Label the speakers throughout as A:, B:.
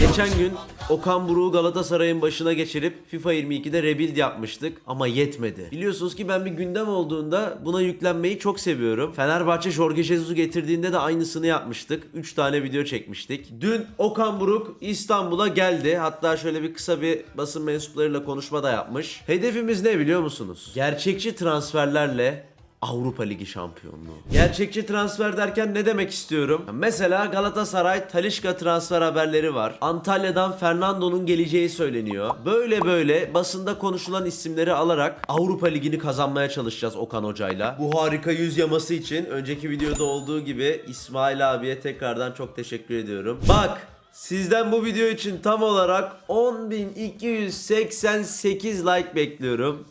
A: Geçen gün Okan Buruk'u Galatasaray'ın başına geçirip FIFA 22'de rebuild yapmıştık ama yetmedi. Biliyorsunuz ki ben bir gündem olduğunda buna yüklenmeyi çok seviyorum. Fenerbahçe Jorge Jesus'u getirdiğinde de aynısını yapmıştık. 3 tane video çekmiştik. Dün Okan Buruk İstanbul'a geldi. Hatta şöyle bir kısa bir basın mensuplarıyla konuşma da yapmış. Hedefimiz ne biliyor musunuz? Gerçekçi transferlerle Avrupa Ligi şampiyonluğu. Gerçekçi transfer derken ne demek istiyorum? Mesela Galatasaray Talişka transfer haberleri var. Antalya'dan Fernando'nun geleceği söyleniyor. Böyle böyle basında konuşulan isimleri alarak Avrupa Ligi'ni kazanmaya çalışacağız Okan Hoca'yla. Bu harika yüz yaması için önceki videoda olduğu gibi İsmail abiye tekrardan çok teşekkür ediyorum. Bak Sizden bu video için tam olarak 10.288 like bekliyorum.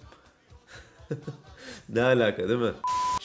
A: Ne alaka değil mi?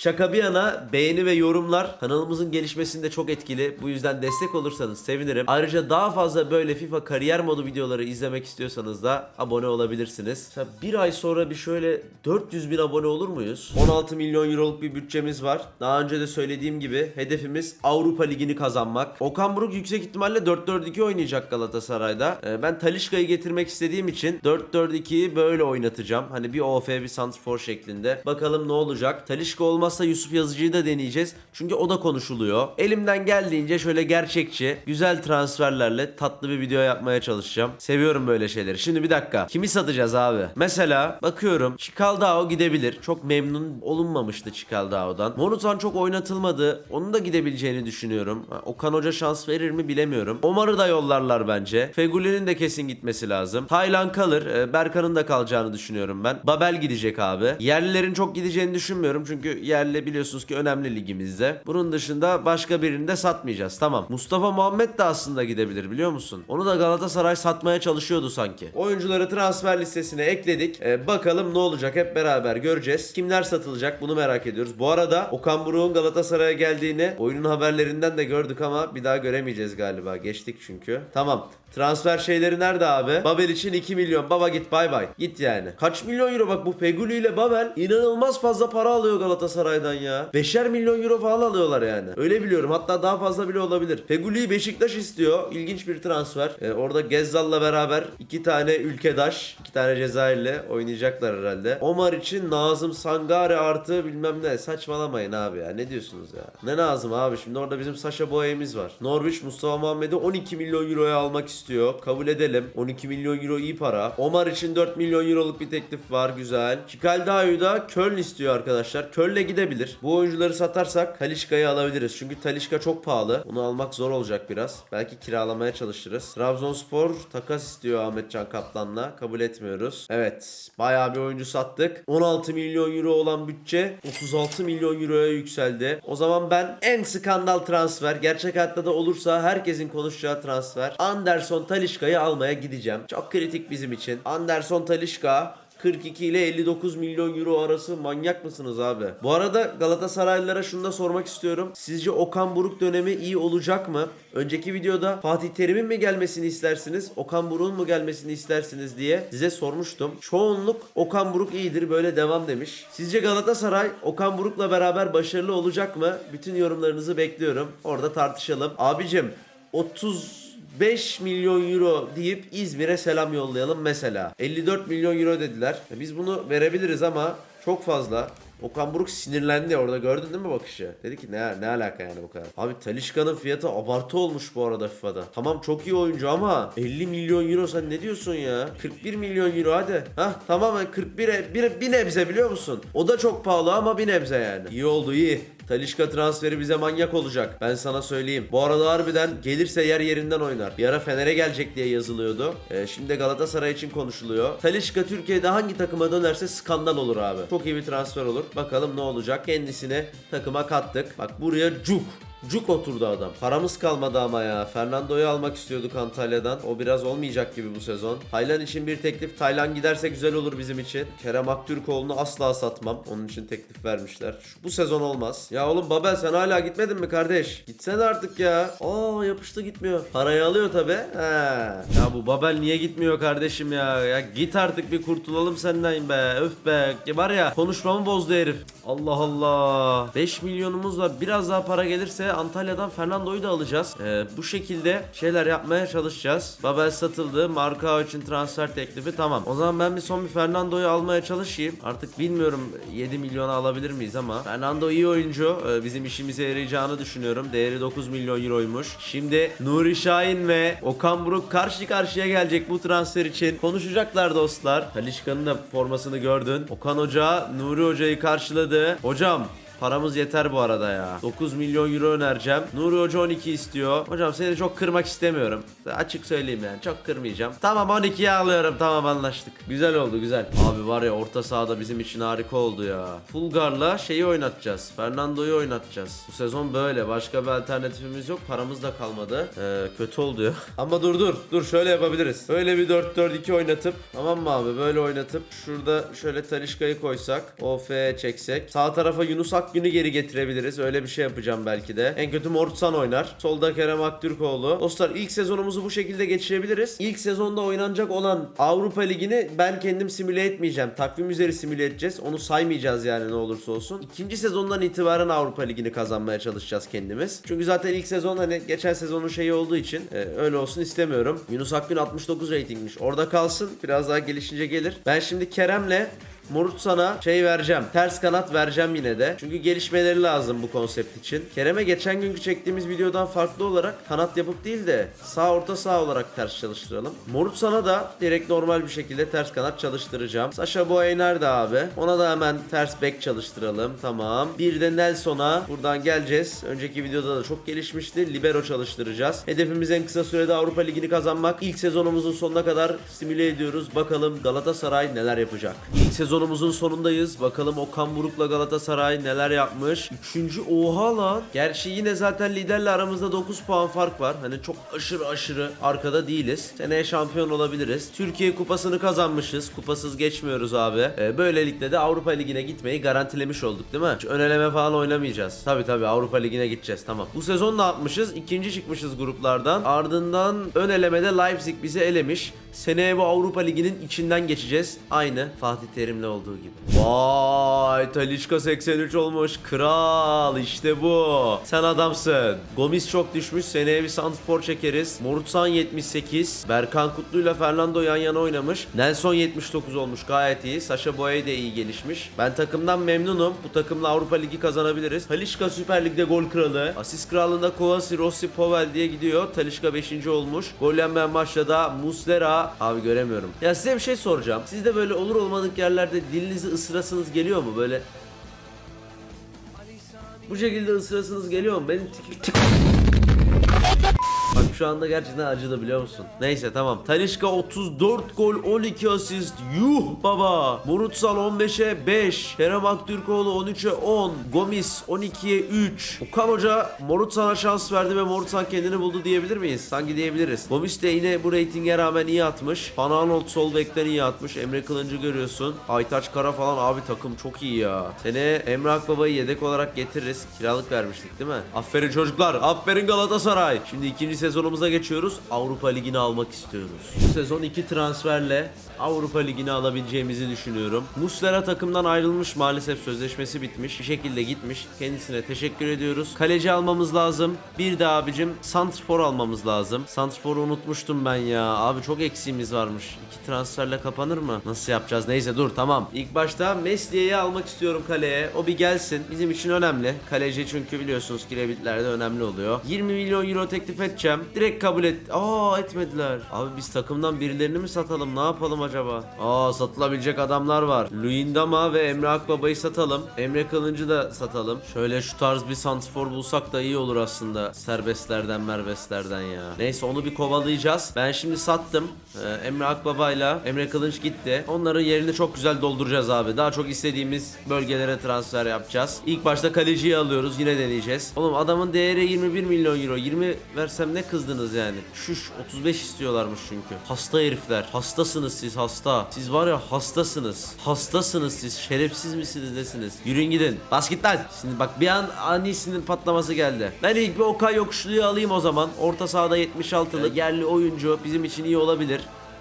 A: Şaka bir yana beğeni ve yorumlar kanalımızın gelişmesinde çok etkili. Bu yüzden destek olursanız sevinirim. Ayrıca daha fazla böyle FIFA kariyer modu videoları izlemek istiyorsanız da abone olabilirsiniz. Mesela bir ay sonra bir şöyle 400 bin abone olur muyuz? 16 milyon euroluk bir bütçemiz var. Daha önce de söylediğim gibi hedefimiz Avrupa Ligi'ni kazanmak. Okan Buruk yüksek ihtimalle 4-4-2 oynayacak Galatasaray'da. Ee, Ben Talişka'yı getirmek istediğim için 4-4-2'yi böyle oynatacağım. Hani bir OF bir santrfor şeklinde. Bakalım ne olacak. Talişka olmazsa Yusuf Yazıcı'yı da deneyeceğiz. Çünkü o da konuşuluyor. Elimden geldiğince şöyle gerçekçi, güzel transferlerle tatlı bir video yapmaya çalışacağım. Seviyorum böyle şeyleri. Şimdi bir dakika. Kimi satacağız abi? Mesela bakıyorum Çikaldao gidebilir. Çok memnun olunmamıştı Çikaldao'dan. Monutan çok oynatılmadı. Onun da gidebileceğini düşünüyorum. Ha, Okan Hoca şans verir mi bilemiyorum. Omar'ı da yollarlar bence. Feguli'nin de kesin gitmesi lazım. Taylan kalır. Ee, Berkan'ın da kalacağını düşünüyorum ben. Babel gidecek abi. Yerlilerin çok gideceğini düşünmüyorum. Çünkü yerli biliyorsunuz ki önemli ligimizde. Bunun dışında başka birini de satmayacağız. Tamam. Mustafa Muhammed de aslında gidebilir biliyor musun? Onu da Galatasaray satmaya çalışıyordu sanki. Oyuncuları transfer listesine ekledik. Ee, bakalım ne olacak hep beraber göreceğiz. Kimler satılacak bunu merak ediyoruz. Bu arada Okan Buruk'un Galatasaray'a geldiğini oyunun haberlerinden de gördük ama bir daha göremeyeceğiz galiba. Geçtik çünkü. Tamam. Transfer şeyleri nerede abi? Babel için 2 milyon. Baba git bay bay. Git yani. Kaç milyon euro bak bu Feguli ile Babel inanılmaz fazla para alıyor Galatasaray'dan ya. 5'er milyon euro falan alıyorlar yani. Öyle biliyorum. Hatta daha fazla bile olabilir. Feguli'yi Beşiktaş istiyor. İlginç bir transfer. Ee, orada Gezzal'la beraber iki tane ülkedaş, iki tane Cezayirli oynayacaklar herhalde. Omar için Nazım Sangare artı bilmem ne. Saçmalamayın abi ya. Ne diyorsunuz ya? Ne Nazım abi? Şimdi orada bizim Saşa Boey'imiz var. Norwich Mustafa Muhammed'i 12 milyon euroya almak istiyor. Kabul edelim. 12 milyon euro iyi para. Omar için 4 milyon euroluk bir teklif var. Güzel. Çikaldao'yu da Köln istiyor arkadaşlar. Köln'e gidebilir. Bu oyuncuları satarsak Talişka'yı alabiliriz. Çünkü Talişka çok pahalı. Bunu almak zor olacak biraz. Belki kiralamaya çalışırız. Trabzonspor takas istiyor Ahmetcan Kaplan'la. Kabul etmiyoruz. Evet. Bayağı bir oyuncu sattık. 16 milyon euro olan bütçe 36 milyon euroya yükseldi. O zaman ben en skandal transfer gerçek hayatta da olursa herkesin konuşacağı transfer Anderson Talişka'yı almaya gideceğim. Çok kritik bizim için. Anderson Talişka 42 ile 59 milyon euro arası manyak mısınız abi? Bu arada Galatasaraylılara şunu da sormak istiyorum. Sizce Okan Buruk dönemi iyi olacak mı? Önceki videoda Fatih Terim'in mi gelmesini istersiniz? Okan Buruk'un mu gelmesini istersiniz diye size sormuştum. Çoğunluk Okan Buruk iyidir böyle devam demiş. Sizce Galatasaray Okan Buruk'la beraber başarılı olacak mı? Bütün yorumlarınızı bekliyorum. Orada tartışalım. Abicim 30 5 milyon euro deyip İzmir'e selam yollayalım mesela. 54 milyon euro dediler. Biz bunu verebiliriz ama çok fazla. Okan Buruk sinirlendi orada gördün değil mi bakışı? Dedi ki ne, ne alaka yani bu kadar. Abi Talişka'nın fiyatı abartı olmuş bu arada FIFA'da. Tamam çok iyi oyuncu ama 50 milyon euro sen ne diyorsun ya? 41 milyon euro hadi. Hah tamamen 41'e bir, bir nebze biliyor musun? O da çok pahalı ama bir nebze yani. İyi oldu iyi. Talişka transferi bize manyak olacak. Ben sana söyleyeyim. Bu arada harbiden gelirse yer yerinden oynar. Bir ara Fener'e gelecek diye yazılıyordu. Ee, şimdi Galatasaray için konuşuluyor. Talişka Türkiye'de hangi takıma dönerse skandal olur abi. Çok iyi bir transfer olur. Bakalım ne olacak. Kendisini takıma kattık. Bak buraya Cuk. Cuk oturdu adam. Paramız kalmadı ama ya. Fernando'yu almak istiyorduk Antalya'dan. O biraz olmayacak gibi bu sezon. Taylan için bir teklif. Taylan giderse güzel olur bizim için. Kerem Aktürkoğlu'nu asla satmam. Onun için teklif vermişler. Şu- bu sezon olmaz. Ya oğlum Babel sen hala gitmedin mi kardeş? Gitsene artık ya. Aa yapıştı gitmiyor. Parayı alıyor tabi. He. Ya bu Babel niye gitmiyor kardeşim ya? Ya git artık bir kurtulalım senden be. Öf be. Var ya konuşmamı bozdu herif. Allah Allah. 5 milyonumuz var. Biraz daha para gelirse Antalya'dan Fernando'yu da alacağız. Ee, bu şekilde şeyler yapmaya çalışacağız. Babel satıldı. Marka için transfer teklifi tamam. O zaman ben bir son bir Fernando'yu almaya çalışayım. Artık bilmiyorum 7 milyona alabilir miyiz ama Fernando iyi oyuncu. Ee, bizim işimize yarayacağını düşünüyorum. Değeri 9 milyon euroymuş. Şimdi Nuri Şahin ve Okan Buruk karşı karşıya gelecek bu transfer için. Konuşacaklar dostlar. Talişka'nın da formasını gördün. Okan Hoca Nuri Hoca'yı karşıladı. Hocam Paramız yeter bu arada ya. 9 milyon euro önereceğim. Nuri Hoca 12 istiyor. Hocam seni çok kırmak istemiyorum. Açık söyleyeyim yani. Çok kırmayacağım. Tamam 12'ye alıyorum. Tamam anlaştık. Güzel oldu güzel. Abi var ya orta sahada bizim için harika oldu ya. Fulgar'la şeyi oynatacağız. Fernando'yu oynatacağız. Bu sezon böyle. Başka bir alternatifimiz yok. Paramız da kalmadı. Ee, kötü oldu ya. Ama dur dur. Dur şöyle yapabiliriz. Böyle bir 4-4-2 oynatıp. Tamam mı abi? Böyle oynatıp. Şurada şöyle Talişka'yı koysak. OF çeksek. Sağ tarafa Yunus Akgün'ü geri getirebiliriz. Öyle bir şey yapacağım belki de. En kötü Mortsan oynar. Solda Kerem Aktürkoğlu. Dostlar ilk sezonumuzu bu şekilde geçirebiliriz. İlk sezonda oynanacak olan Avrupa Ligi'ni ben kendim simüle etmeyeceğim. Takvim üzeri simüle edeceğiz. Onu saymayacağız yani ne olursa olsun. İkinci sezondan itibaren Avrupa Ligi'ni kazanmaya çalışacağız kendimiz. Çünkü zaten ilk sezon hani geçen sezonun şeyi olduğu için e, öyle olsun istemiyorum. Yunus Akgün 69 ratingmiş. Orada kalsın. Biraz daha gelişince gelir. Ben şimdi Kerem'le Morut sana şey vereceğim. Ters kanat vereceğim yine de. Çünkü gelişmeleri lazım bu konsept için. Kerem'e geçen günkü çektiğimiz videodan farklı olarak kanat yapıp değil de sağ orta sağ olarak ters çalıştıralım. Morut sana da direkt normal bir şekilde ters kanat çalıştıracağım. Sasha Boye nerede abi? Ona da hemen ters bek çalıştıralım. Tamam. Bir de Nelson'a buradan geleceğiz. Önceki videoda da çok gelişmişti. Libero çalıştıracağız. Hedefimiz en kısa sürede Avrupa Ligi'ni kazanmak. İlk sezonumuzun sonuna kadar simüle ediyoruz. Bakalım Galatasaray neler yapacak. İlk sezonumuzun sonundayız. Bakalım Okan Buruk'la Galatasaray neler yapmış. Üçüncü oha lan. Gerçi yine zaten liderle aramızda 9 puan fark var. Hani çok aşırı aşırı arkada değiliz. Seneye şampiyon olabiliriz. Türkiye kupasını kazanmışız. Kupasız geçmiyoruz abi. Ee, böylelikle de Avrupa Ligi'ne gitmeyi garantilemiş olduk değil mi? Hiç ön eleme falan oynamayacağız. Tabi tabi Avrupa Ligi'ne gideceğiz tamam. Bu sezon ne yapmışız? İkinci çıkmışız gruplardan. Ardından ön elemede Leipzig bizi elemiş. Seneye bu Avrupa Ligi'nin içinden geçeceğiz. Aynı Fatih Terim'le olduğu gibi. Vay Talişka 83 olmuş. Kral işte bu. Sen adamsın. Gomis çok düşmüş. Seneye bir Santfor çekeriz. Morutsan 78. Berkan Kutlu'yla Fernando yan yana oynamış. Nelson 79 olmuş. Gayet iyi. Sasha Boye de iyi gelişmiş. Ben takımdan memnunum. Bu takımla Avrupa Ligi kazanabiliriz. Talişka Süper Lig'de gol kralı. Asist kralında Kovasi, Rossi, Povel diye gidiyor. Talişka 5. olmuş. Gol yenmeyen maçta da Muslera. Abi göremiyorum. Ya size bir şey soracağım. Siz de böyle olur olmadık yerlerde dilinizi ısırasınız geliyor mu? Böyle bu şekilde ısırasınız geliyor mu? Benim tik tik şu anda gerçekten acıdı biliyor musun? Neyse tamam. Talişka 34 gol 12 asist. Yuh baba. Murutsal 15'e 5. Kerem Aktürkoğlu 13'e 10. Gomis 12'ye 3. Okan Hoca Morutsan'a şans verdi ve Morutsan kendini buldu diyebilir miyiz? Sanki diyebiliriz. Gomis de yine bu reytinge rağmen iyi atmış. Van Arnold sol bekten iyi atmış. Emre Kılıncı görüyorsun. Aytaç Kara falan abi takım çok iyi ya. Seneye Emre Akbaba'yı yedek olarak getiririz. Kiralık vermiştik değil mi? Aferin çocuklar. Aferin Galatasaray. Şimdi ikinci sezonumuza geçiyoruz. Avrupa Ligi'ni almak istiyoruz. Bu sezon iki transferle Avrupa Ligi'ni alabileceğimizi düşünüyorum. Muslera takımdan ayrılmış maalesef sözleşmesi bitmiş. Bir şekilde gitmiş. Kendisine teşekkür ediyoruz. Kaleci almamız lazım. Bir de abicim Santrfor almamız lazım. Santrfor'u unutmuştum ben ya. Abi çok eksiğimiz varmış. İki transferle kapanır mı? Nasıl yapacağız? Neyse dur tamam. İlk başta Mesliye'yi almak istiyorum kaleye. O bir gelsin. Bizim için önemli. Kaleci çünkü biliyorsunuz ki rebitlerde önemli oluyor. 20 milyon euro teklif edeceğim. Direkt kabul et. Aa etmediler. Abi biz takımdan birilerini mi satalım? Ne yapalım acaba? Aa satılabilecek adamlar var. Luyendama ve Emre Akbaba'yı satalım. Emre Kılıncı da satalım. Şöyle şu tarz bir santrfor bulsak da iyi olur aslında. Serbestlerden merbestlerden ya. Neyse onu bir kovalayacağız. Ben şimdi sattım. Ee, Emre Akbaba'yla Emre Kılınç gitti. Onların yerini çok güzel dolduracağız abi. Daha çok istediğimiz bölgelere transfer yapacağız. İlk başta kaleciyi alıyoruz. Yine deneyeceğiz. Oğlum adamın değeri 21 milyon euro. 20 versem ne kızdınız yani? Şuş 35 istiyorlarmış çünkü. Hasta herifler. Hastasınız siz hasta. Siz var ya hastasınız. Hastasınız siz. Şerefsiz misiniz nesiniz? Yürüyün gidin. Bas git lan. Şimdi bak bir an ani sinir patlaması geldi. Ben ilk bir Okay Yokuşlu'yu alayım o zaman. Orta sahada 76'lık yerli oyuncu bizim için iyi olabilir.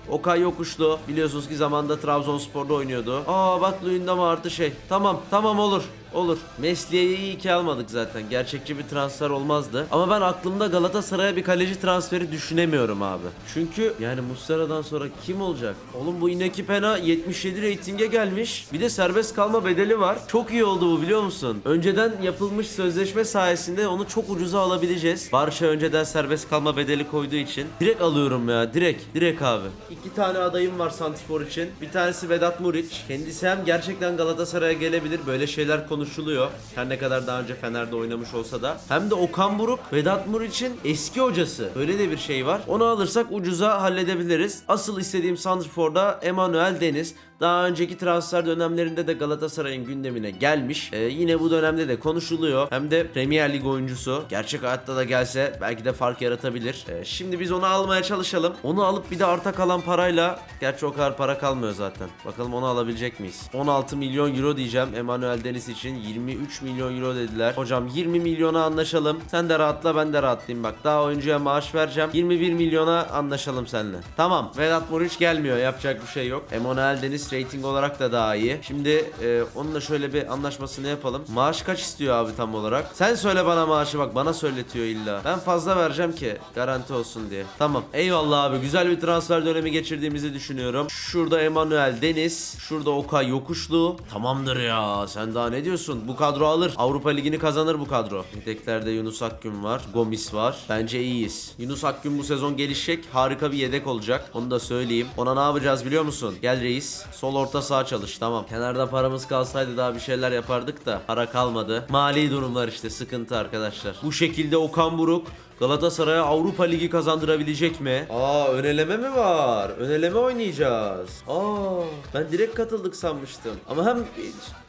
A: Okay Yokuşlu biliyorsunuz ki zamanda Trabzonspor'da oynuyordu. Aa bak Luyendama artı şey. Tamam tamam olur. Olur. Mesliye'yi iyi ki almadık zaten. Gerçekçi bir transfer olmazdı. Ama ben aklımda Galatasaray'a bir kaleci transferi düşünemiyorum abi. Çünkü yani Muslera'dan sonra kim olacak? Oğlum bu Inaki Pena 77 reytinge gelmiş. Bir de serbest kalma bedeli var. Çok iyi oldu bu biliyor musun? Önceden yapılmış sözleşme sayesinde onu çok ucuza alabileceğiz. Barça önceden serbest kalma bedeli koyduğu için. Direkt alıyorum ya. Direkt. Direkt abi. İki tane adayım var Santifor için. Bir tanesi Vedat Muriç. Kendisi hem gerçekten Galatasaray'a gelebilir. Böyle şeyler konuşuluyor. Her ne kadar daha önce Fener'de oynamış olsa da. Hem de Okan Buruk Vedat Muriç'in eski hocası. Öyle de bir şey var. Onu alırsak ucuza halledebiliriz. Asıl istediğim Santrfor'da Emanuel Deniz. Daha önceki transfer dönemlerinde de Galatasaray'ın gündemine gelmiş. Ee, yine bu dönemde de konuşuluyor. Hem de Premier Lig oyuncusu. Gerçek hayatta da gelse belki de fark yaratabilir. Ee, şimdi biz onu almaya çalışalım. Onu alıp bir de arta kalan parayla gerçi o kadar para kalmıyor zaten. Bakalım onu alabilecek miyiz? 16 milyon euro diyeceğim Emanuel Deniz için. 23 milyon euro dediler. Hocam 20 milyona anlaşalım. Sen de rahatla ben de rahatlayayım bak. Daha oyuncuya maaş vereceğim. 21 milyona anlaşalım seninle. Tamam. Vedat Muriç gelmiyor. Yapacak bir şey yok. Emanuel Deniz rating olarak da daha iyi. Şimdi e, onunla şöyle bir anlaşmasını yapalım. Maaş kaç istiyor abi tam olarak? Sen söyle bana maaşı bak bana söyletiyor illa. Ben fazla vereceğim ki garanti olsun diye. Tamam. Eyvallah abi. Güzel bir transfer dönemi geçirdiğimizi düşünüyorum. Şurada Emanuel Deniz. Şurada Okay Yokuşlu. Tamamdır ya. Sen daha ne diyorsun? Bu kadro alır. Avrupa Ligi'ni kazanır bu kadro. Yedeklerde Yunus Akgün var. Gomis var. Bence iyiyiz. Yunus Akgün bu sezon gelişecek. Harika bir yedek olacak. Onu da söyleyeyim. Ona ne yapacağız biliyor musun? Gel reis. Sol orta sağ çalış. Tamam. Kenarda paramız kalsaydı daha bir şeyler yapardık da. Para kalmadı. Mali durumlar işte sıkıntı arkadaşlar. Bu şekilde Okan Buruk Galatasaray'a Avrupa Ligi kazandırabilecek mi? Aa öneleme mi var? Öneleme oynayacağız. Aa ben direkt katıldık sanmıştım. Ama hem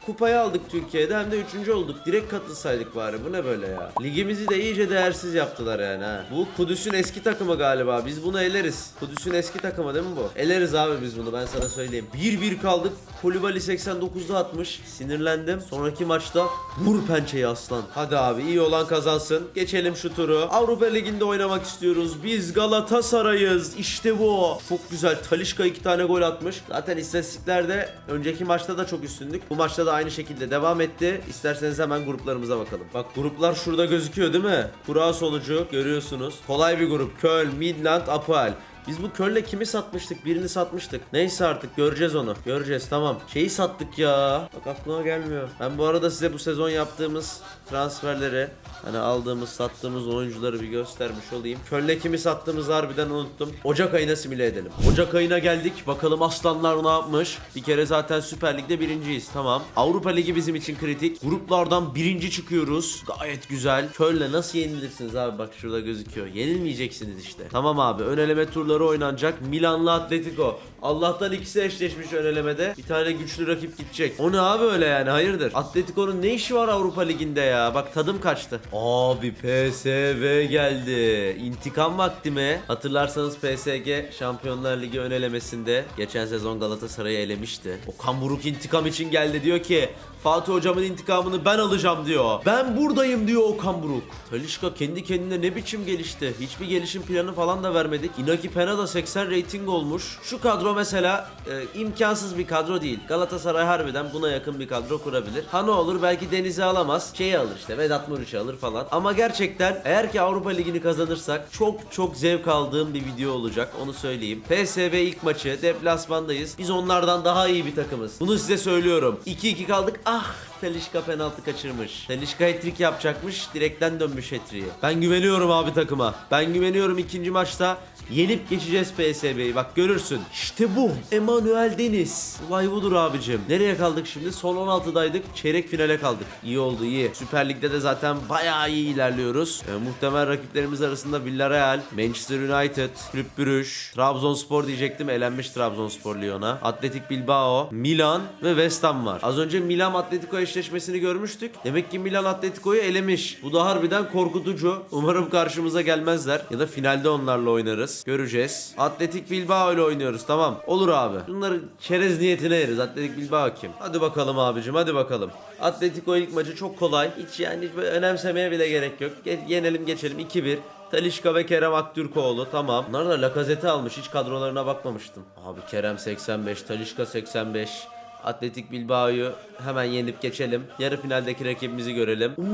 A: kupayı aldık Türkiye'de hem de üçüncü olduk. Direkt katılsaydık bari. Bu ne böyle ya? Ligimizi de iyice değersiz yaptılar yani ha. Bu Kudüs'ün eski takımı galiba. Biz bunu eleriz. Kudüs'ün eski takımı değil mi bu? Eleriz abi biz bunu ben sana söyleyeyim. 1-1 kaldık. Kolibali 89'da atmış. Sinirlendim. Sonraki maçta vur pençeyi aslan. Hadi abi iyi olan kazansın. Geçelim şu turu. Avrupa Ligi'nde oynamak istiyoruz. Biz Galatasaray'ız. İşte bu. Çok güzel. Talişka iki tane gol atmış. Zaten istatistiklerde önceki maçta da çok üstündük. Bu maçta da aynı şekilde devam etti. İsterseniz hemen gruplarımıza bakalım. Bak gruplar şurada gözüküyor değil mi? Kura sonucu görüyorsunuz. Kolay bir grup. Köln, Midland, Apoel. Biz bu Köln'le kimi satmıştık? Birini satmıştık. Neyse artık göreceğiz onu. Göreceğiz tamam. Şeyi sattık ya. Bak aklıma gelmiyor. Ben bu arada size bu sezon yaptığımız transferleri hani aldığımız sattığımız oyuncuları bir göstermiş olayım. Köln'le kimi sattığımızı harbiden unuttum. Ocak ayına simüle edelim. Ocak ayına geldik. Bakalım aslanlar ne yapmış? Bir kere zaten Süper Lig'de birinciyiz. Tamam. Avrupa Ligi bizim için kritik. Gruplardan birinci çıkıyoruz. Gayet güzel. Köln'le nasıl yenilirsiniz abi? Bak şurada gözüküyor. Yenilmeyeceksiniz işte. Tamam abi. Ön eleme turları oynanacak. Milan'la Atletico. Allah'tan ikisi eşleşmiş ön elemede. Bir tane güçlü rakip gidecek. O ne abi öyle yani? Hayırdır? Atletico'nun ne işi var Avrupa Ligi'nde ya? Bak tadım kaçtı. Abi PSV geldi. İntikam vakti mi? Hatırlarsanız PSG Şampiyonlar Ligi ön elemesinde geçen sezon Galatasaray'ı elemişti. Okan Buruk intikam için geldi. Diyor ki Fatih hocamın intikamını ben alacağım diyor. Ben buradayım diyor Okan Buruk. Talişka kendi kendine ne biçim gelişti. Hiçbir gelişim planı falan da vermedik. Inaki Pena da 80 rating olmuş. Şu kadro mesela e, imkansız bir kadro değil. Galatasaray harbiden buna yakın bir kadro kurabilir. Ha ne olur belki Deniz'i alamaz. Şeyi alır işte Vedat Muriç'i alır falan. Ama gerçekten eğer ki Avrupa Ligi'ni kazanırsak çok çok zevk aldığım bir video olacak. Onu söyleyeyim. PSV ilk maçı deplasmandayız. Biz onlardan daha iyi bir takımız. Bunu size söylüyorum. 2-2 kaldık. Ah Talişka penaltı kaçırmış. Talişka hat-trick yapacakmış. Direkten dönmüş hat-trick'i. Ben güveniyorum abi takıma. Ben güveniyorum ikinci maçta. Yenip geçeceğiz PSV'yi. Bak görürsün. İşte bu. Emanuel Deniz. Olay budur abicim. Nereye kaldık şimdi? Son 16'daydık. Çeyrek finale kaldık. İyi oldu iyi. Süper Lig'de de zaten bayağı iyi ilerliyoruz. Ee, muhtemel rakiplerimiz arasında Villarreal, Manchester United, Kulüp Brüj, Trabzonspor diyecektim. Elenmiş Trabzonspor Lyon'a. Atletik Bilbao, Milan ve West Ham var. Az önce Milan Atletico eşleşmesini görmüştük. Demek ki Milan Atletico'yu elemiş. Bu da harbiden korkutucu. Umarım karşımıza gelmezler. Ya da finalde onlarla oynarız. Göreceğiz. Atletik Bilbao ile oynuyoruz tamam. Olur abi. Bunları çerez niyetine yeriz. Atletik Bilbao kim? Hadi bakalım abicim hadi bakalım. Atletico ilk maçı çok kolay. Hiç yani hiç önemsemeye bile gerek yok. Ge- yenelim geçelim 2-1. Talişka ve Kerem Aktürkoğlu tamam. Bunlar da Lacazette almış. Hiç kadrolarına bakmamıştım. Abi Kerem 85, Talişka 85. Atletik Bilbao'yu hemen yenip geçelim. Yarı finaldeki rakibimizi görelim. Uf,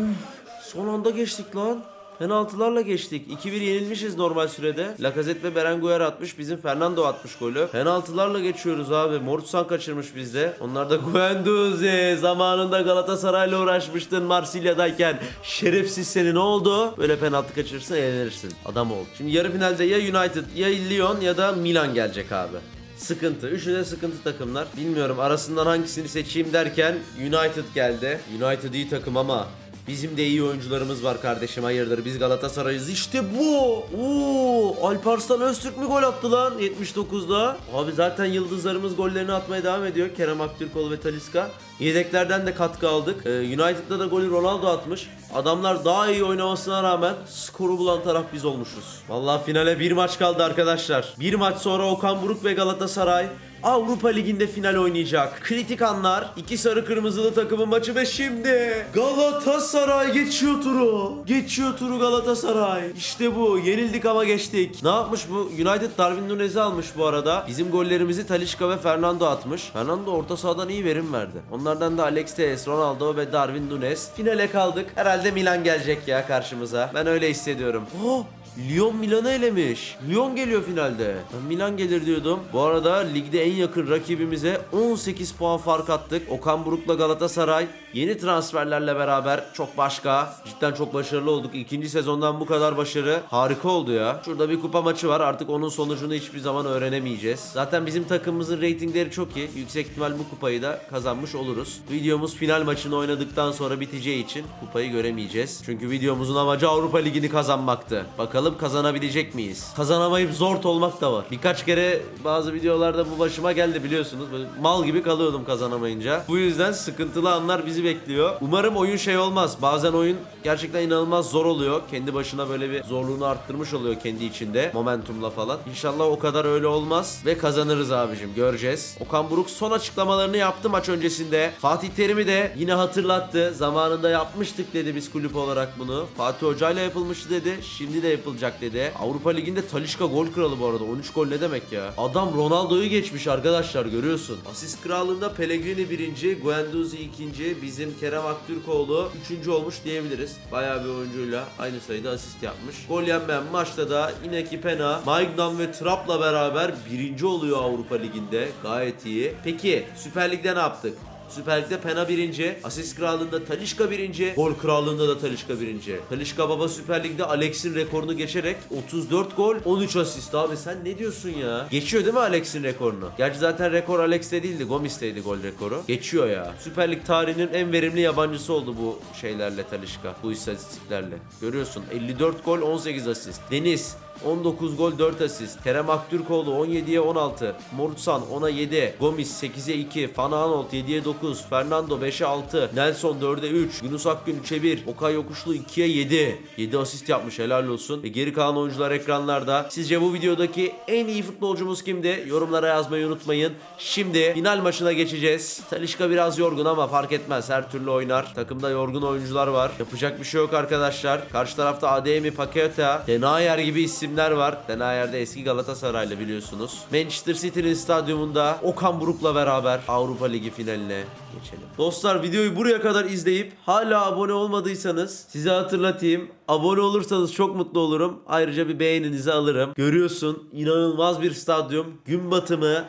A: son anda geçtik lan. Penaltılarla geçtik. 2-1 yenilmişiz normal sürede. Lacazette ve Berenguer atmış. Bizim Fernando atmış golü. Penaltılarla geçiyoruz abi. Morutsan kaçırmış bizde. Onlar da Guendouzi. Zamanında Galatasaray'la uğraşmıştın Marsilya'dayken. Şerefsiz seni ne oldu? Böyle penaltı kaçırırsın eğlenirsin. Adam ol. Şimdi yarı finalde ya United ya Lyon ya da Milan gelecek abi. Sıkıntı. Üçü de sıkıntı takımlar. Bilmiyorum arasından hangisini seçeyim derken United geldi. United iyi takım ama bizim de iyi oyuncularımız var kardeşim. Hayırdır biz Galatasaray'ız. İşte bu. Oo, Alparslan Öztürk mü gol attı lan 79'da? Abi zaten yıldızlarımız gollerini atmaya devam ediyor. Kerem Aktürkoğlu ve Taliska. Yedeklerden de katkı aldık. Ee, United'da da golü Ronaldo atmış. Adamlar daha iyi oynamasına rağmen skoru bulan taraf biz olmuşuz. Vallahi finale bir maç kaldı arkadaşlar. Bir maç sonra Okan Buruk ve Galatasaray Avrupa Ligi'nde final oynayacak. Kritik anlar. iki sarı kırmızılı takımın maçı ve şimdi Galatasaray geçiyor turu. Geçiyor turu Galatasaray. İşte bu. Yenildik ama geçtik. Ne yapmış bu? United Darwin Nunez'i almış bu arada. Bizim gollerimizi Talisca ve Fernando atmış. Fernando orta sahadan iyi verim verdi. Onlardan da Alex Telles, Ronaldo ve Darwin Nunez. Finale kaldık. Herhalde Milan gelecek ya karşımıza. Ben öyle hissediyorum. Oh! Lyon Milan'ı elemiş. Lyon geliyor finalde. Ben Milan gelir diyordum. Bu arada ligde en yakın rakibimize 18 puan fark attık. Okan Buruk'la Galatasaray yeni transferlerle beraber çok başka. Cidden çok başarılı olduk. İkinci sezondan bu kadar başarı harika oldu ya. Şurada bir kupa maçı var. Artık onun sonucunu hiçbir zaman öğrenemeyeceğiz. Zaten bizim takımımızın reytingleri çok iyi. Yüksek ihtimal bu kupayı da kazanmış oluruz. Videomuz final maçını oynadıktan sonra biteceği için kupayı göremeyeceğiz. Çünkü videomuzun amacı Avrupa Ligi'ni kazanmaktı. Bakalım kazanabilecek miyiz? Kazanamayıp zor olmak da var. Birkaç kere bazı videolarda bu başıma geldi biliyorsunuz. Böyle mal gibi kalıyordum kazanamayınca. Bu yüzden sıkıntılı anlar bizi bekliyor. Umarım oyun şey olmaz. Bazen oyun gerçekten inanılmaz zor oluyor. Kendi başına böyle bir zorluğunu arttırmış oluyor kendi içinde. Momentumla falan. İnşallah o kadar öyle olmaz. Ve kazanırız abicim. Göreceğiz. Okan Buruk son açıklamalarını yaptı maç öncesinde. Fatih Terim'i de yine hatırlattı. Zamanında yapmıştık dedi biz kulüp olarak bunu. Fatih Hoca'yla yapılmıştı dedi. Şimdi de yapılacak dedi. Avrupa Ligi'nde Talişka gol kralı bu arada. 13 gol ne demek ya? Adam Ronaldo'yu geçmiş arkadaşlar görüyorsun. Asist krallığında Pellegrini birinci, Guendouzi ikinci, bizim Kerem Aktürkoğlu üçüncü olmuş diyebiliriz. Bayağı bir oyuncuyla aynı sayıda asist yapmış. Gol yenmeyen maçta da Inaki Pena, Maignan ve Trapp'la beraber birinci oluyor Avrupa Ligi'nde. Gayet iyi. Peki Süper Lig'de ne yaptık? Süper Lig'de Pena birinci, asist krallığında Talişka birinci, gol krallığında da Talişka birinci. Talişka baba Süper Lig'de Alex'in rekorunu geçerek 34 gol, 13 asist. Abi sen ne diyorsun ya? Geçiyor değil mi Alex'in rekorunu? Gerçi zaten rekor Alex'te değildi, Gomis'teydi gol rekoru. Geçiyor ya. Süper Lig tarihinin en verimli yabancısı oldu bu şeylerle Talişka. Bu istatistiklerle. Görüyorsun 54 gol, 18 asist. Deniz 19 gol 4 asist. Kerem Aktürkoğlu 17'ye 16. Morutsan 10'a 7. Gomis 8'e 2. Van Aanholt 7'ye 9. Fernando 5'e 6. Nelson 4'e 3. Yunus Akgün 3'e 1. Okay Yokuşlu 2'ye 7. 7 asist yapmış helal olsun. Ve geri kalan oyuncular ekranlarda. Sizce bu videodaki en iyi futbolcumuz kimdi? Yorumlara yazmayı unutmayın. Şimdi final maçına geçeceğiz. Talişka biraz yorgun ama fark etmez. Her türlü oynar. Takımda yorgun oyuncular var. Yapacak bir şey yok arkadaşlar. Karşı tarafta Ademi Paketa, Denayer gibi isimler var. Denayer de eski Galatasaraylı biliyorsunuz. Manchester City'nin stadyumunda Okan Buruk'la beraber Avrupa Ligi finaline geçelim. Dostlar videoyu buraya kadar izleyip hala abone olmadıysanız size hatırlatayım. Abone olursanız çok mutlu olurum. Ayrıca bir beğeninizi alırım. Görüyorsun inanılmaz bir stadyum. Gün batımı.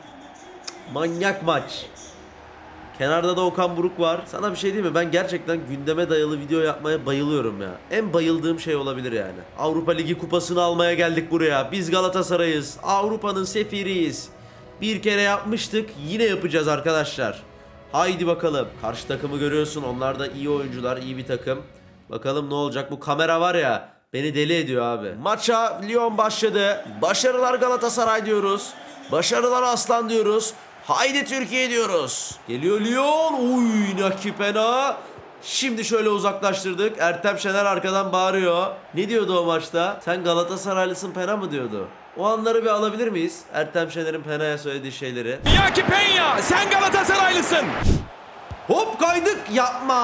A: Manyak maç. Kenarda da Okan Buruk var. Sana bir şey diyeyim mi? Ben gerçekten gündeme dayalı video yapmaya bayılıyorum ya. En bayıldığım şey olabilir yani. Avrupa Ligi kupasını almaya geldik buraya. Biz Galatasaray'ız. Avrupa'nın sefiriyiz. Bir kere yapmıştık. Yine yapacağız arkadaşlar. Haydi bakalım. Karşı takımı görüyorsun. Onlar da iyi oyuncular, iyi bir takım. Bakalım ne olacak. Bu kamera var ya beni deli ediyor abi. Maça Lyon başladı. Başarılar Galatasaray diyoruz. Başarılar Aslan diyoruz. Haydi Türkiye diyoruz. Geliyor Lyon. Uy Naki Pena. Şimdi şöyle uzaklaştırdık. Ertem Şener arkadan bağırıyor. Ne diyordu o maçta? Sen Galatasaraylısın Pena mı diyordu? O anları bir alabilir miyiz? Ertem Şener'in Pena'ya söylediği şeyleri.
B: Iñaki Peña sen Galatasaraylısın.
A: Hop kaydık. Yapma.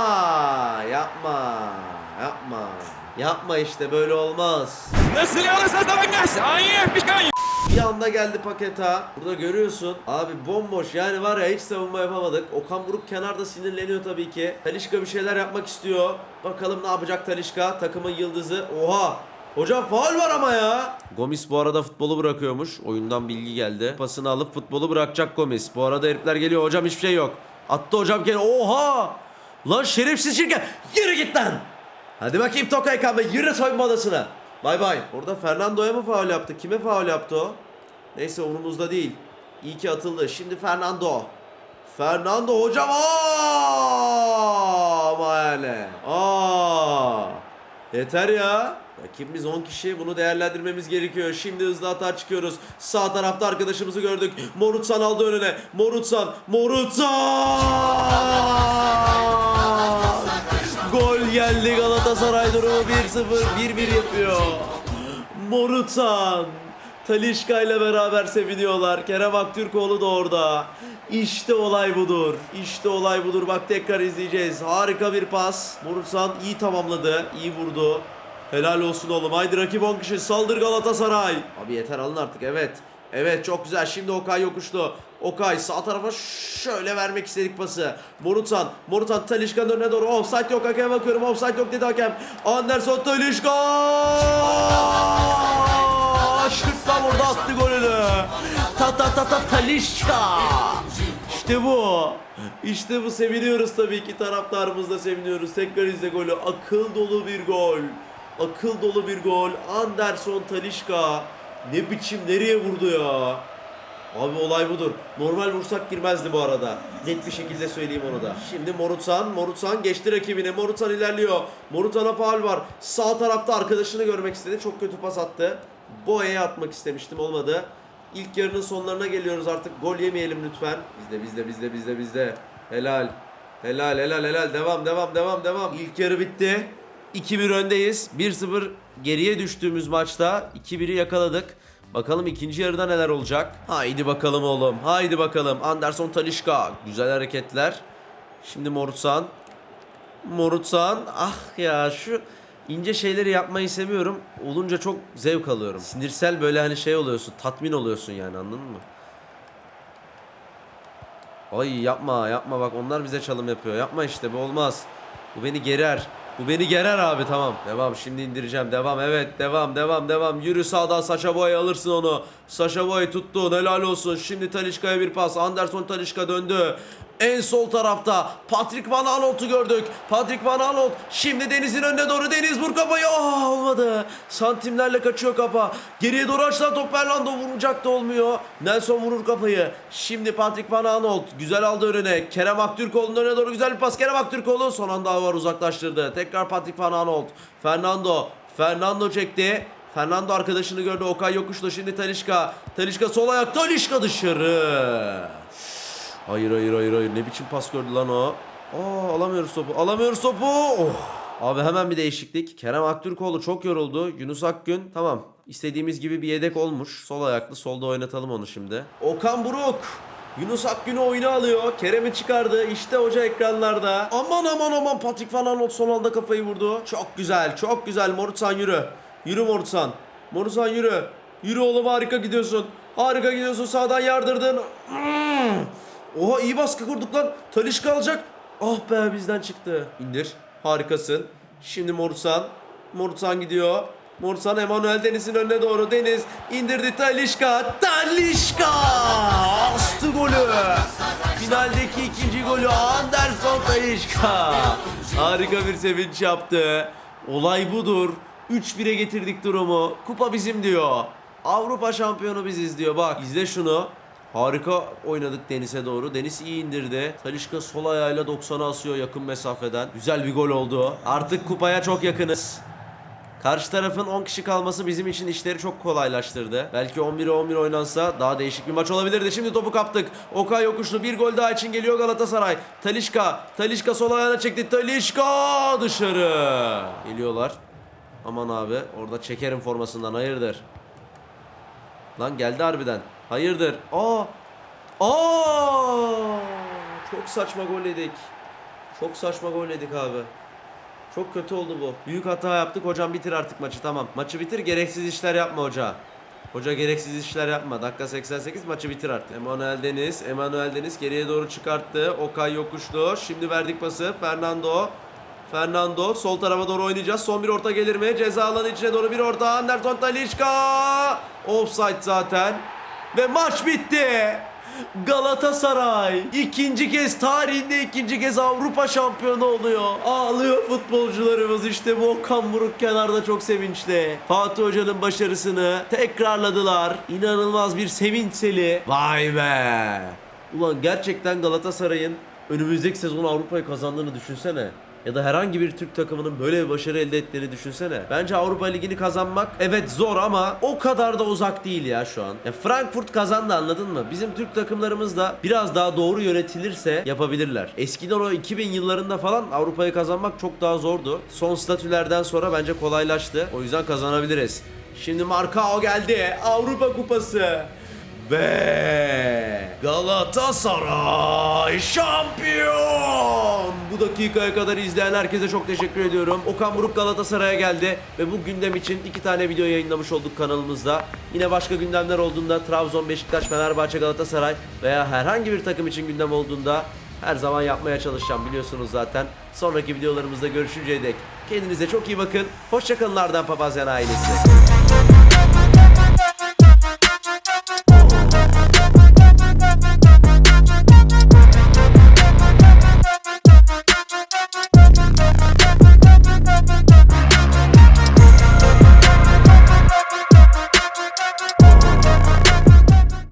A: Yapma. Yapma. Yapma işte böyle olmaz.
B: Nasıl yalan vengas? Ahí es Picaño.
A: Bir anda geldi paketa. Burada görüyorsun. Abi bomboş yani var ya hiç savunma yapamadık. Okan Buruk kenarda sinirleniyor tabii ki. Talişka bir şeyler yapmak istiyor. Bakalım ne yapacak Talişka. Takımın yıldızı. Oha. Hocam faul var ama ya. Gomis bu arada futbolu bırakıyormuş. Oyundan bilgi geldi. Pasını alıp futbolu bırakacak Gomis. Bu arada herifler geliyor. Hocam hiçbir şey yok. Attı hocam gene. Oha. Lan şerefsiz şirket. Yürü git lan. Hadi bakayım Tokay Kambe. Yürü soyunma odasına. Bay bay. Orada Fernando'ya mı faul yaptı? Kime faul yaptı o? Neyse umurumuzda değil. İyi ki atıldı. Şimdi Fernando. Fernando hocam. Aa! Ama yani. Aa! Yeter ya. Rakibimiz 10 kişi. Bunu değerlendirmemiz gerekiyor. Şimdi hızlı hata çıkıyoruz. Sağ tarafta arkadaşımızı gördük. Morutsan aldı önüne. Morutsan. Morutsan! Geldi Galatasaray durumu 1-0. 1-1 yapıyor. Morutan. Talişka ile beraber seviniyorlar. Kerem Aktürkoğlu da orada. İşte olay budur. İşte olay budur. Bak tekrar izleyeceğiz. Harika bir pas. Morutan iyi tamamladı. iyi vurdu. Helal olsun oğlum. Haydi rakip 10 kişi. Saldır Galatasaray. Abi yeter alın artık. Evet. Evet çok güzel. Şimdi Okay yokuştu. Okay sağ tarafa şöyle vermek istedik pası. Morutan. Morutan Talişka'nın önüne doğru. Offside yok. Hakeme bakıyorum. Offside yok dedi hakem. Anderson Talişka. Şırtla vurdu attı golünü. Ta ta ta ta Talişka. İşte bu. İşte bu seviniyoruz tabii ki taraftarımız da seviniyoruz. Tekrar izle golü. Akıl dolu bir gol. Akıl dolu bir gol. Anderson Talişka. Ne biçim nereye vurdu ya? Abi olay budur. Normal vursak girmezdi bu arada. Net bir şekilde söyleyeyim onu da. Şimdi Morutsan, Morutsan geçti rakibine. Morutsan ilerliyor. Morutan'a faul var. Sağ tarafta arkadaşını görmek istedi. Çok kötü pas attı. Boya'ya atmak istemiştim olmadı. İlk yarının sonlarına geliyoruz artık. Gol yemeyelim lütfen. Bizde bizde bizde bizde bizde. Helal. Helal helal helal. Devam devam devam devam. İlk yarı bitti. 2-1 öndeyiz. 1-0 geriye düştüğümüz maçta 2-1'i yakaladık. Bakalım ikinci yarıda neler olacak. Haydi bakalım oğlum. Haydi bakalım. Anderson Talişka. Güzel hareketler. Şimdi Morutsan. Morutsan. Ah ya şu ince şeyleri yapmayı seviyorum. Olunca çok zevk alıyorum. Sinirsel böyle hani şey oluyorsun. Tatmin oluyorsun yani anladın mı? Ay yapma yapma bak onlar bize çalım yapıyor. Yapma işte bu olmaz. Bu beni gerer. Bu beni gerer abi tamam. Devam şimdi indireceğim. Devam evet devam devam devam. Yürü sağdan Saşa Boy alırsın onu. Saşa Boy tuttun helal olsun. Şimdi Talişka'ya bir pas. Anderson Talişka döndü. En sol tarafta Patrick Van Aanholt'u gördük. Patrick Van Aanholt şimdi Deniz'in önüne doğru Deniz vur kafayı. Oh, olmadı. Santimlerle kaçıyor kafa. Geriye doğru açılan top Fernando vuracak da olmuyor. Nelson vurur kafayı. Şimdi Patrick Van Aanholt güzel aldı önüne. Kerem Aktürkoğlu'nun önüne doğru güzel bir pas. Kerem Aktürkoğlu son anda var uzaklaştırdı. Tekrar Patrick Van Aanholt. Fernando. Fernando çekti. Fernando arkadaşını gördü. Okay yokuşta şimdi Talişka. Talişka sol ayak. Talişka dışarı. Hayır hayır hayır hayır. Ne biçim pas gördü lan o. Aa alamıyoruz topu. Alamıyoruz topu. Oh. Abi hemen bir değişiklik. Kerem Aktürkoğlu çok yoruldu. Yunus Akgün tamam. İstediğimiz gibi bir yedek olmuş. Sol ayaklı. Solda oynatalım onu şimdi. Okan Buruk. Yunus Akgün'ü oyuna alıyor. Kerem'i çıkardı. İşte hoca ekranlarda. Aman aman aman Patrick Van Aanholt son anda kafayı vurdu. Çok güzel. Çok güzel. Morutsan yürü. Yürü Morutsan. Morutsan yürü. Yürü oğlum harika gidiyorsun. Harika gidiyorsun. Sağdan yardırdın. Hmm. Oha iyi baskı kurduk lan. Talişka alacak. Ah be bizden çıktı. İndir. Harikasın. Şimdi Morutsan. Morutsan gidiyor. Morutsan Emanuel Deniz'in önüne doğru. Deniz indirdi Talişka. Talişka! Astı golü. Finaldeki ikinci golü Anderson Talişka. Harika bir sevinç yaptı. Olay budur. 3-1'e getirdik durumu. Kupa bizim diyor. Avrupa şampiyonu biziz diyor. Bak izle şunu. Harika oynadık Deniz'e doğru. Deniz iyi indirdi. Talişka sol ayağıyla 90'a asıyor yakın mesafeden. Güzel bir gol oldu. Artık kupaya çok yakınız. Karşı tarafın 10 kişi kalması bizim için işleri çok kolaylaştırdı. Belki 11'e 11 oynansa daha değişik bir maç olabilirdi. Şimdi topu kaptık. Okay yokuşlu bir gol daha için geliyor Galatasaray. Talişka. Talişka sol ayağına çekti. Talişka dışarı. Geliyorlar. Aman abi orada çekerim formasından hayırdır. Lan geldi harbiden. Hayırdır? Aa! Aa! Çok saçma gol yedik. Çok saçma gol yedik abi. Çok kötü oldu bu. Büyük hata yaptık hocam bitir artık maçı tamam. Maçı bitir gereksiz işler yapma hoca. Hoca gereksiz işler yapma. Dakika 88 maçı bitir artık. Emanuel Deniz. Emanuel Deniz geriye doğru çıkarttı. Okay yokuşlu. Şimdi verdik pası. Fernando. Fernando sol tarafa doğru oynayacağız. Son bir orta gelir mi? Ceza alanı içine doğru bir orta. Anderson Talişka. Offside zaten. Ve maç bitti. Galatasaray ikinci kez tarihinde ikinci kez Avrupa şampiyonu oluyor. Ağlıyor futbolcularımız işte bu Okan Buruk kenarda çok sevinçli. Fatih Hoca'nın başarısını tekrarladılar. İnanılmaz bir sevinç seli. Vay be. Ulan gerçekten Galatasaray'ın önümüzdeki sezon Avrupa'yı kazandığını düşünsene. Ya da herhangi bir Türk takımının böyle bir başarı elde ettiğini düşünsene. Bence Avrupa Ligi'ni kazanmak evet zor ama o kadar da uzak değil ya şu an. Ya Frankfurt kazandı anladın mı? Bizim Türk takımlarımız da biraz daha doğru yönetilirse yapabilirler. Eskiden o 2000 yıllarında falan Avrupa'yı kazanmak çok daha zordu. Son statülerden sonra bence kolaylaştı. O yüzden kazanabiliriz. Şimdi Markao geldi. Avrupa Kupası. Ve Galatasaray şampiyon. Bu dakikaya kadar izleyen herkese çok teşekkür ediyorum. Okan Buruk Galatasaray'a geldi ve bu gündem için iki tane video yayınlamış olduk kanalımızda. Yine başka gündemler olduğunda Trabzon, Beşiktaş, Fenerbahçe, Galatasaray veya herhangi bir takım için gündem olduğunda her zaman yapmaya çalışacağım biliyorsunuz zaten. Sonraki videolarımızda görüşünceye dek kendinize çok iyi bakın. Hoşçakalın Ardan Papazyan ailesi.